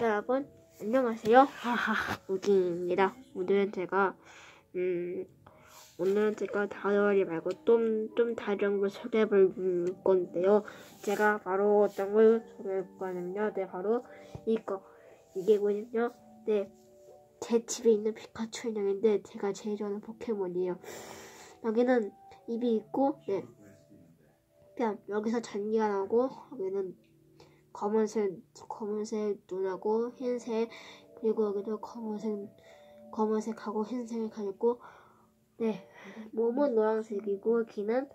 여러분 안녕하세요. 하하 우진입니다. 오늘은 제가 음 오늘은 제가 다이어리 말고 좀 좀 다른 걸 소개해볼 건데요. 제가 바로 어떤 걸 소개해볼 거냐면요. 네 바로 이거 이게군요. 네. 제 집에 있는 피카츄 인형인데 제가 제일 좋아하는 포켓몬이에요. 여기는 입이 있고, 네. 그냥 여기서 잔기가 나오고, 여기는 검은색, 검은색 눈하고 흰색, 그리고 여기도 검은색, 검은색하고 흰색을 가졌고, 네. 몸은 노란색이고, 귀는,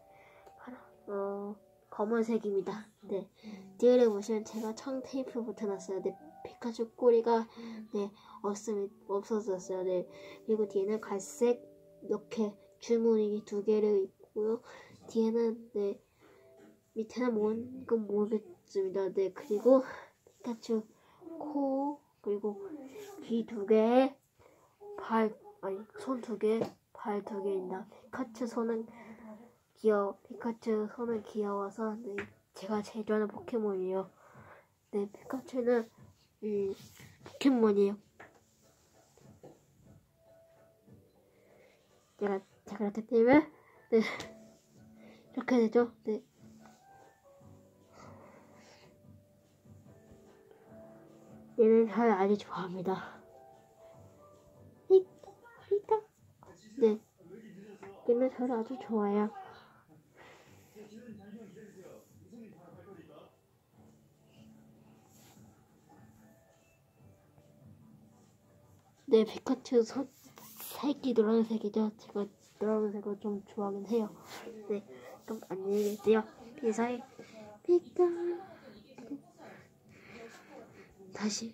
어, 검은색입니다. 네. 뒤를 보시면 제가 청 테이프 붙여놨어요. 네. 피카츄 꼬리가, 네. 없음, 없어졌어요. 네. 그리고 뒤에는 갈색, 이렇게 줄무늬 두 개를 있고요. 뒤에는, 네. 밑에는 뭔 건 모르겠습니다. 네. 그리고 피카츄 코, 그리고 귀 두 개, 발, 아니, 손 두 개, 발 두 개입니다. 피카츄 손은 귀여워, 피카츄 손은 귀여워서, 네. 제가 제일 좋아하는 포켓몬이에요. 네. 피카츄는, 음, 포켓몬이에요. 제가 제가 그렇기 때문에 네 이렇게 되죠. 네. 얘는 저를 아주 좋아합니다. 히타 히타 네 얘는 저를 아주 좋아해요. 네 피카츄 손 색이 노란색이죠. 제가 노란색을 좀 좋아하긴 해요. 네, 그럼 안녕히 계세요. 이사의 피카 다시.